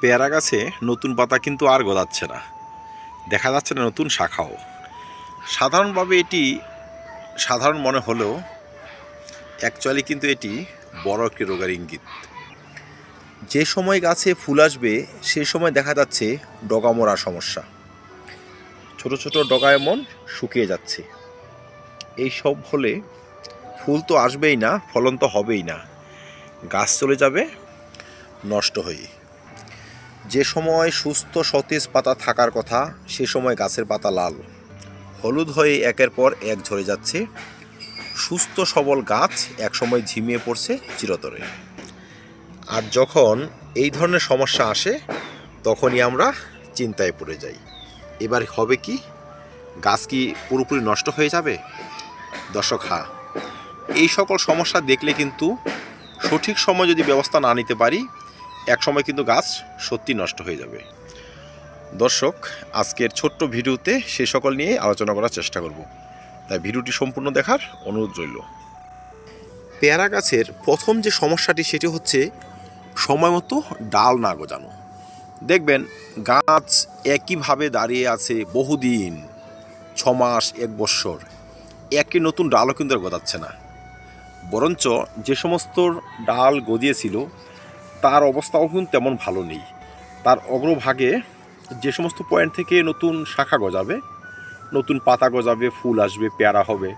পেয়ারা গাছে নতুন পাতা কিন্তু আর গজাচ্ছে না। দেখা যাচ্ছে না নতুন শাখাও। সাধারণভাবে এটি, সাধারণ মনে হলেও অ্যাকচুয়ালি কিন্তু এটি বড় একটি রোগের ইঙ্গিত। যে সময় গাছে ফুল আসবে সেই সময় দেখা যাচ্ছে ডগা মরা সমস্যা। ছোট ছোট ডগা এমন শুকিয়ে যাচ্ছে। এই সব হলে ফুল তো আসবেই না, ফলন তো হবেই না। গাছ চলে যাবে, নষ্ট হয়ে। যে সময় সুস্থ সতেজ পাতা থাকার কথা, সে সময় গাছের পাতা লাল। হলুদ হয়ে একের পর এক ঝরে যাচ্ছে। সুস্থ সবল গাছ একসময় ঝিমিয়ে পড়ছে চিরতরে। আর যখন এই ধরনের সমস্যা আসে, তখনই আমরা চিন্তায় পড়ে যাই। এবার হবে কি? গাছ কি পুরোপুরি নষ্ট হয়ে যাবে? দর্শক হা এই সকল সমস্যা দেখলে কিন্তু সঠিক সময় যদি ব্যবস্থা না নিতে পারি এক সময় কিন্তু গাছ সত্যি নষ্ট হয়ে যাবে। দর্শক, আজকের ছোট্ট ভিডিওতে সে সকল নিয়ে আলোচনা করার চেষ্টা করব। তাই ভিডিওটি সম্পূর্ণ দেখার অনুরোধ রইল। পেয়ারা গাছের প্রথম যে সমস্যাটি সেটি হচ্ছে সময় মতো ডাল না গজানো। দেখবেন গাছ একইভাবে দাঁড়িয়ে আছে বহুদিন ছ মাস এক বৎসর একই নতুন ডালও কিন্তু গজাচ্ছে না। বরঞ্চ যে সমস্ত ডাল গজিয়েছিল তার অবস্থাও কিন্তু তেমন ভালো নেই। তার অগ্রভাগে যে সমস্ত পয়েন্ট থেকে নতুন শাখা গজাবে, নতুন পাতা গজাবে, ফুল আসবে, পেয়ারা হবে,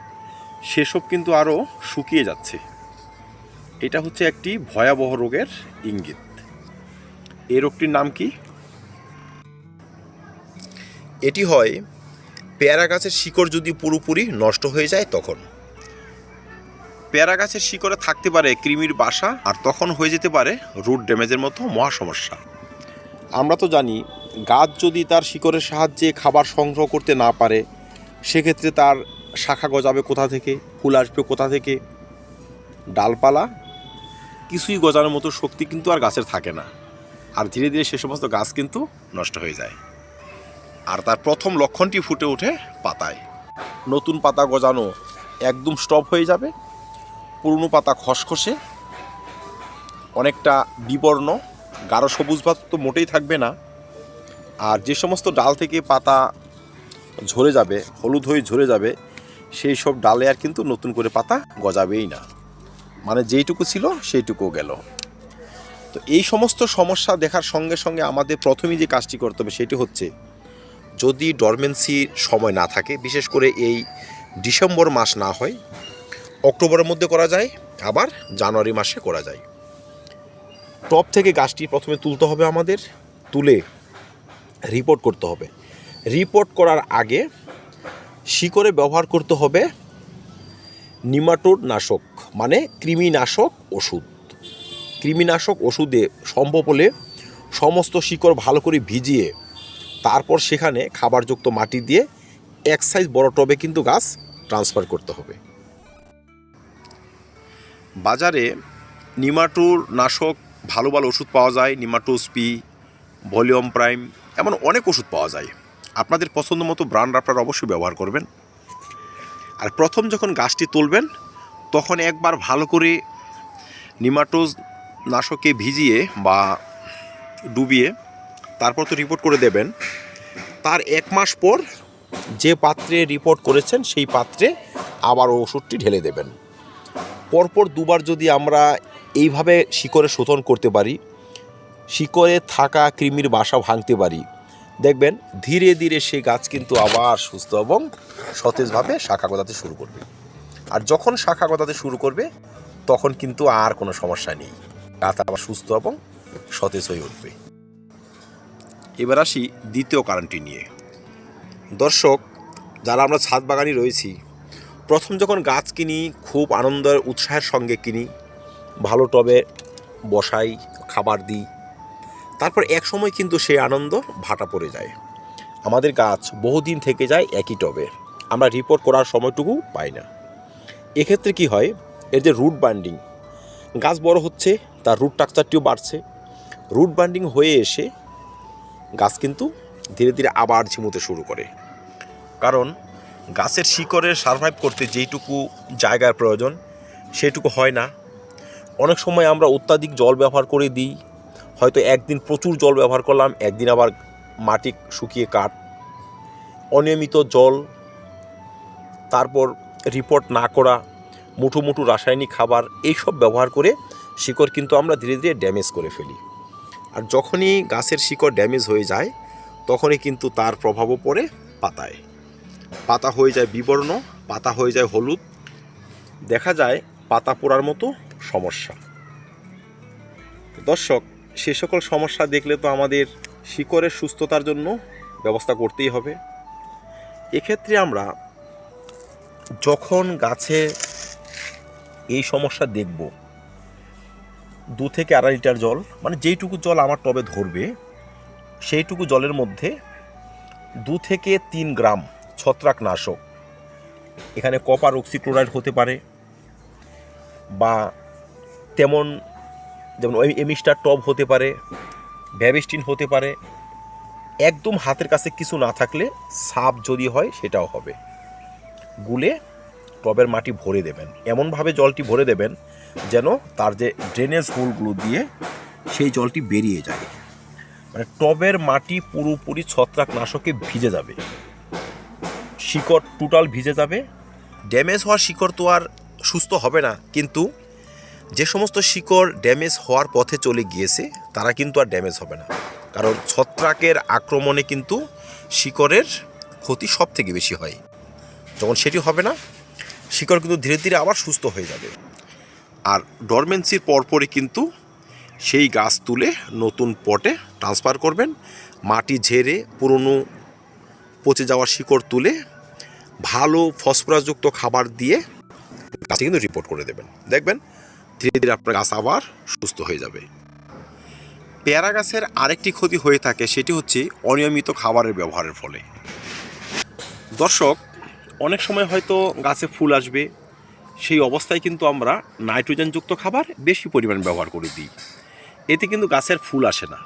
সেসব কিন্তু আরও শুকিয়ে যাচ্ছে। এটা হচ্ছে একটি ভয়াবহ রোগের ইঙ্গিত। এই রোগটির নাম কি? এটি হয় পেয়ারা গাছের শিকড় যদি পুরোপুরি নষ্ট হয়ে যায় তখন। পেয়ারা গাছের শিকড়ে থাকতে পারে কৃমির বাসা, আর তখন হয়ে যেতে পারে রুট ড্যামেজের মতো মহা সমস্যা আমরা তো জানি, গাছ যদি তার শিকড়ের সাহায্যে খাবার সংগ্রহ করতে না পারে, সেক্ষেত্রে তার শাখা গজাবে কোথা থেকে, ফুল আসবে কোথা থেকে? ডালপালা? কিছুই গজানোর মতো শক্তি কিন্তু আর গাছের থাকে না। আর ধীরে ধীরে সে সমস্ত গাছ কিন্তু নষ্ট হয়ে যায়। আর তার প্রথম লক্ষণটি ফুটে ওঠে পাতায়। নতুন পাতা গজানো একদম স্টপ হয়ে যাবে। পুরনো পাতা খসখসে, অনেকটা বিবর্ণ, গাঢ় সবুজ ভাত তো মোটেই থাকবে না। আর যে সমস্ত ডাল থেকে পাতা ঝরে যাবে, হলুদ হয়ে ঝরে যাবে, সেই সব ডালে আর কিন্তু নতুন করে পাতা গজাবেই না। মানে যেইটুকু ছিল সেইটুকু গেল। তো এই সমস্ত সমস্যা দেখার সঙ্গে সঙ্গে আমাদের প্রথমেই যে কাজটি করতে হবে সেটি হচ্ছে, যদি ডরমেন্সির সময় না থাকে, বিশেষ করে এই ডিসেম্বর মাস না হয় অক্টোবরের মধ্যে করা যায়, আবার জানুয়ারি মাসে করা যায়। টপ থেকে গাছটি প্রথমে তুলতে হবে আমাদের, তুলে রিপোর্ট করতে হবে। রিপোর্ট করার আগে শিকড়ে ব্যবহার করতে হবে নিমাটোড নাশক মানে কৃমিনাশক ওষুধ। কৃমিনাশক ওষুধে সম্ভব হলে সমস্ত শিকড় ভালো করে ভিজিয়ে তারপর সেখানে খাবারযুক্ত মাটি দিয়ে এক সাইজ বড় টবে কিন্তু গাছ ট্রান্সফার করতে হবে। বাজারে নিমাটোর নাশক ভালো ভালো ওষুধ পাওয়া যায় নিমাটোসপি ভলিউম প্রাইম, এমন অনেক ওষুধ পাওয়া যায়। আপনাদের পছন্দ মতো ব্র্যান্ড আপনারা অবশ্যই ব্যবহার করবেন। আর প্রথম যখন গাছটি তুলবেন, তখন একবার ভালো করে নিমাটোজ নাশকে ভিজিয়ে বা ডুবিয়ে তারপর তো রিপোর্ট করে দেবেন। তার এক মাস পর যে পাত্রে রিপোর্ট করেছেন, সেই পাত্রে আবার ওষুধটি ঢেলে দেবেন। পরপর দুবার যদি আমরা এইভাবে শিকড়ে শোধন করতে পারি, শিকড়ে থাকা কৃমির বাসা ভাঙতে পারি, দেখবেন ধীরে ধীরে সেই গাছ কিন্তু আবার সুস্থ এবং সতেজভাবে শাখা গজাতে শুরু করবে। আর যখন শাখা গজাতে শুরু করবে, তখন কিন্তু আর কোনো সমস্যা নেই। গাছ আবার সুস্থ এবং সতেজ হয়ে উঠবে। এবার আসি দ্বিতীয় কারণটি নিয়ে। দর্শক, যারা আমরা ছাদ বাগানি রয়েছি প্রথম যখন গাছ কিনি, খুব আনন্দের, উৎসাহের সঙ্গে কিনি, ভালো টবে বসাই, খাবার দিই, তারপর এক সময় কিন্তু সেই আনন্দ ভাটা পড়ে যায়। আমাদের গাছ বহুদিন থেকে যায় একই টবে, আমরা রিপোর্ট করার সময়টুকু পাই না। এক্ষেত্রে কি হয়, এর যে রুট বান্ডিং গাছ বড় হচ্ছে, তার রুট স্ট্রাকচারটিও বাড়ছে। রুট বান্ডিং হয়ে এসে গাছ কিন্তু ধীরে ধীরে আবার ঝিমুতে শুরু করে। কারণ গাছের শিকড়ের সার্ভাইভ করতে যেইটুকু জায়গার প্রয়োজন, সেটুকু হয় না। অনেক সময় আমরা অত্যাধিক জল ব্যবহার করে দিই, হয়তো একদিন প্রচুর জল ব্যবহার করলাম, একদিন আবার মাটি শুকিয়ে কাঠ। অনিয়মিত জল, তারপর রিপোর্ট না করা, মুঠো মুঠো রাসায়নিক খাবার, এইসব ব্যবহার করে শিকড় কিন্তু আমরা ধীরে ধীরে ড্যামেজ করে ফেলি। আর যখনই গাছের শিকড় ড্যামেজ হয়ে যায়, তখনই কিন্তু তার প্রভাবও পড়ে পাতায়। পাতা হয়ে যায় বিবর্ণ, পাতা হয়ে যায় হলুদ। দেখা যায় পাতা পোড়ার মতো সমস্যা। দর্শক, সে সকল সমস্যা দেখলে তো আমাদের শিকড়ের সুস্থতার জন্য ব্যবস্থা করতেই হবে। এক্ষেত্রে আমরা যখন গাছে এই সমস্যা দেখব, দু থেকে আড়াই লিটার জল মানে যেইটুকু জল আমার টবে ধরবে, সেইটুকু জলের মধ্যে দু থেকে তিন গ্রাম ছত্রাকনাশক। এখানে কপার অক্সিক্লোরাইড হতে পারে বা তেমন, যেমন এমিস্টার টব হতে পারে, ভ্যাবিস্টিন হতে পারে। একদম হাতের কাছে কিছু না থাকলে সাপ যদি হয় সেটাও হবে। গুলে টবের মাটি ভরে দেবেন। এমনভাবে জলটি ভরে দেবেন যেন তার যে ড্রেনেজ হোলগুলো দিয়ে সেই জলটি বেরিয়ে যায়। মানে টবের মাটি পুরোপুরি ছত্রাকনাশকে ভিজে যাবে। শিকড় টোটাল ভিজে যাবে। ড্যামেজ হওয়ার শিকড় তো আর সুস্থ হবে না, কিন্তু যে সমস্ত শিকড় ড্যামেজ হওয়ার পথে চলে গিয়েছে, তারা কিন্তু আর ড্যামেজ হবে না। কারণ ছত্রাকের আক্রমণে কিন্তু শিকড়ের ক্ষতি সব থেকে বেশি হয়। যখন সেটি হবে না, শিকড় কিন্তু ধীরে ধীরে আবার সুস্থ হয়ে যাবে। আর ডরমেন্সির পরপরই কিন্তু সেই গাছ তুলে নতুন পটে ট্রান্সফার করবেন। মাটি ঝেড়ে পুরনো পচে যাওয়া শিকড় তুলে ভালো ফসফরাসযুক্ত খাবার দিয়ে গাছে কিন্তু রিপোর্ট করে দেবেন। দেখবেন, ধীরে ধীরে আপনার গাছ আবার সুস্থ হয়ে যাবে। পেয়ারা গাছের আরেকটি ক্ষতি হয়ে থাকে সেটি হচ্ছে অনিয়মিত খাবারের ব্যবহারের ফলে। দর্শক, অনেক সময় হয়তো গাছে ফুল আসবে, সেই অবস্থায় কিন্তু আমরা নাইট্রোজেনযুক্ত খাবার বেশি পরিমাণ ব্যবহার করে দিই। এতে কিন্তু গাছের ফুল আসে না।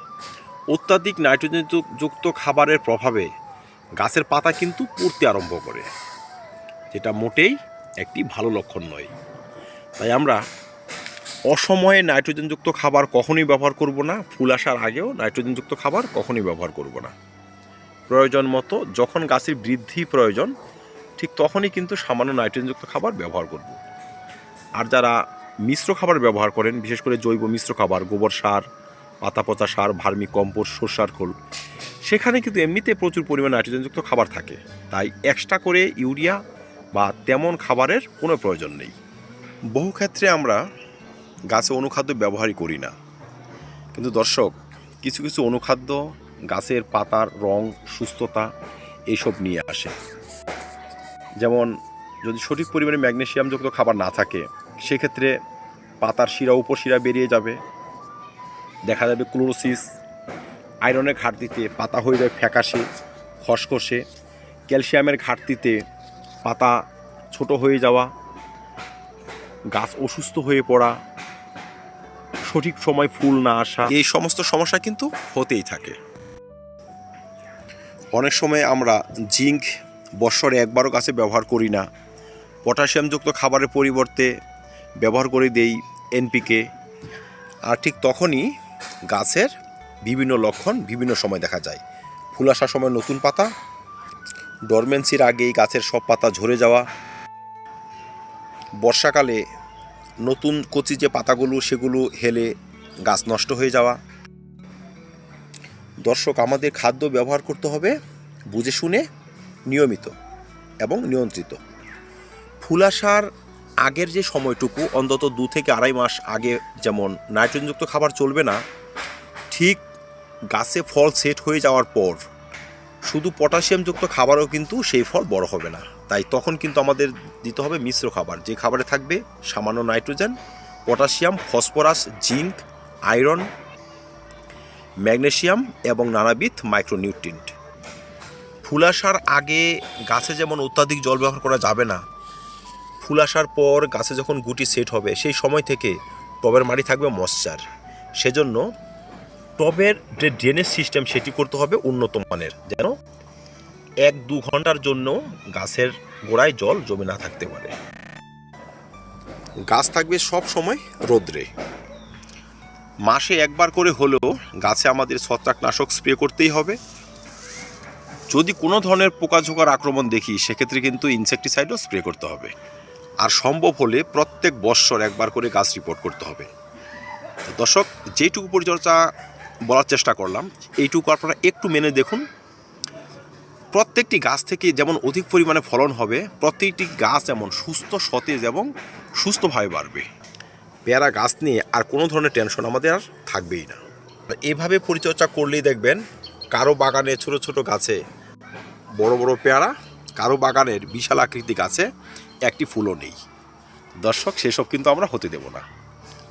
অত্যাধিক নাইট্রোজেন যুক্ত খাবারের প্রভাবে গাছের পাতা কিন্তু পড়তে আরম্ভ করে, যেটা মোটেই একটি ভালো লক্ষণ নয়। তাই আমরা অসময়ে নাইট্রোজেনযুক্ত খাবার কখনোই ব্যবহার করব না, ফুল আসার আগেও নাইট্রোজেনযুক্ত খাবার কখনোই ব্যবহার করব না। প্রয়োজন মতো যখন গাছের বৃদ্ধি প্রয়োজন, ঠিক তখনই কিন্তু সামান্য নাইট্রোজেনযুক্ত খাবার ব্যবহার করব। আর যারা মিশ্র খাবার ব্যবহার করেন, বিশেষ করে জৈব মিশ্র খাবার, গোবর সার পাতা পচা সার, ভার্মি কম্পোস্ট, সর্ষার খোল সেখানে কিন্তু এমনিতে প্রচুর পরিমাণে নাইট্রোজেনযুক্ত খাবার থাকে। তাই এক্সট্রা করে ইউরিয়া বা তেমন খাবারের কোনো প্রয়োজন নেই। বহু ক্ষেত্রে আমরা গাছে অনুখাদ্য ব্যবহারই করি না। কিন্তু দর্শক, কিছু কিছু অনুখাদ্য গাছের পাতার রং, সুস্থতা এইসব নিয়ে আসে। যেমন, যদি সঠিক পরিমাণে ম্যাগনেশিয়ামযুক্ত খাবার না থাকে, সেক্ষেত্রে পাতার শিরা, উপশিরা বেরিয়ে যাবে। দেখা যাবে ক্লোরোসিস আয়রনের ঘাটতিতে পাতা হয়ে যায় ফ্যাকাশে, খসখসে, ক্যালসিয়ামের ঘাটতিতে পাতা ছোট হয়ে যাওয়া, গাছ অসুস্থ হয়ে পড়া, সঠিক সময় ফুল না আসা। এই সমস্ত সমস্যা কিন্তু হতেই থাকে। অনেক সময় আমরা জিঙ্ক বৎসরে একবারও গাছে ব্যবহার করি না। পটাশিয়ামযুক্ত খাবারের পরিবর্তে ব্যবহার করে দেই এনপিকে। আর ঠিক তখনই গাছের বিভিন্ন লক্ষণ, বিভিন্ন সময় দেখা যায়। ফুল আসার সময় নতুন পাতা ডরমেন্সির আগেই গাছের সব পাতা ঝরে যাওয়া, বর্ষাকালে নতুন কচি যে পাতাগুলো, সেগুলো হেলে গাছ নষ্ট হয়ে যাওয়া। দর্শক, আমাদের খাদ্য ব্যবহার করতে হবে বুঝে শুনে, নিয়মিত এবং নিয়ন্ত্রিত। ফুল আসার আগের যে সময়টুকু, অন্তত দু থেকে আড়াই মাস আগে যেমন নাইট্রোজেনযুক্ত খাবার চলবে না, ঠিক গাছে ফল সেট হয়ে যাওয়ার পর, শুধু পটাশিয়ামযুক্ত খাবারও কিন্তু সেই ফল বড় হবে না। তাই তখন কিন্তু আমাদের দিতে হবে মিশ্র খাবার। যে খাবারে থাকবে সামান্য nitrogen, potassium, phosphorus, zinc, iron, magnesium এবং নানাবিধ মাইক্রোনিউট্রিয়েন্ট। ফুল আসার আগে গাছে যেমন অত্যাধিক জল ব্যবহার করা যাবে না, ফুল আসার পর গাছে যখন গুটি সেট হবে, সেই সময় থেকে টবের মাটি থাকবে মশ্চার। সেজন্য টবের যে ড্রেনেজ সিস্টেম সেটি করতে হবে উন্নত মানের, যেন এক দু ঘণ্টার জন্য গাছের গোড়ায় জল জমে না থাকতে পারে। গাছ থাকবে সব সময় রোদ্রে। মাসে একবার করে হলেও গাছে আমাদের ছত্রাকনাশক স্প্রে করতেই হবে। যদি কোনো ধরনের পোকাঝোকার আক্রমণ দেখি, সেক্ষেত্রে কিন্তু ইনসেকটিসাইডও স্প্রে করতে হবে। আর সম্ভব হলে প্রত্যেক বৎসর একবার করে গাছ রিপোর্ট করতে হবে। দর্শক, যেটুকু পরিচর্যা বলার চেষ্টা করলাম। এইটুকু আপনারা একটু মেনে দেখুন। প্রত্যেকটি গাছ থেকে যেমন অধিক পরিমাণে ফলন হবে, প্রত্যেকটি গাছ যেমন সুস্থ, সতেজ এবং সুস্থভাবে বাড়বে। পেয়ারা গাছ নিয়ে আর কোনো ধরনের টেনশন আমাদের আর থাকবেই না। এভাবে পরিচর্যা করলেই দেখবেন, কারও বাগানে ছোট ছোট গাছে বড় বড় পেয়ারা, কারও বাগানের বিশাল আকৃতি গাছে একটি ফুলও নেই। দর্শক, সেসব কিন্তু আমরা হতে দেব না।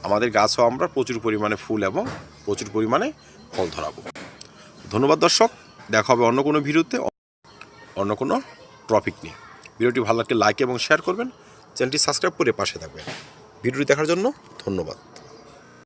আমাদের গাছও আমরা প্রচুর পরিমাণে ফুল এবং প্রচুর পরিমাণে ফল ধরাবো। ধন্যবাদ দর্শক, দেখা হবে অন্য কোনো ভিডিওতে, অন্য কোনো টপিক নিয়ে। ভিডিওটি ভালো লাগলে লাইক এবং শেয়ার করবেন, চ্যানেলটি সাবস্ক্রাইব করে পাশে থাকবেন। ভিডিওটি দেখার জন্য ধন্যবাদ।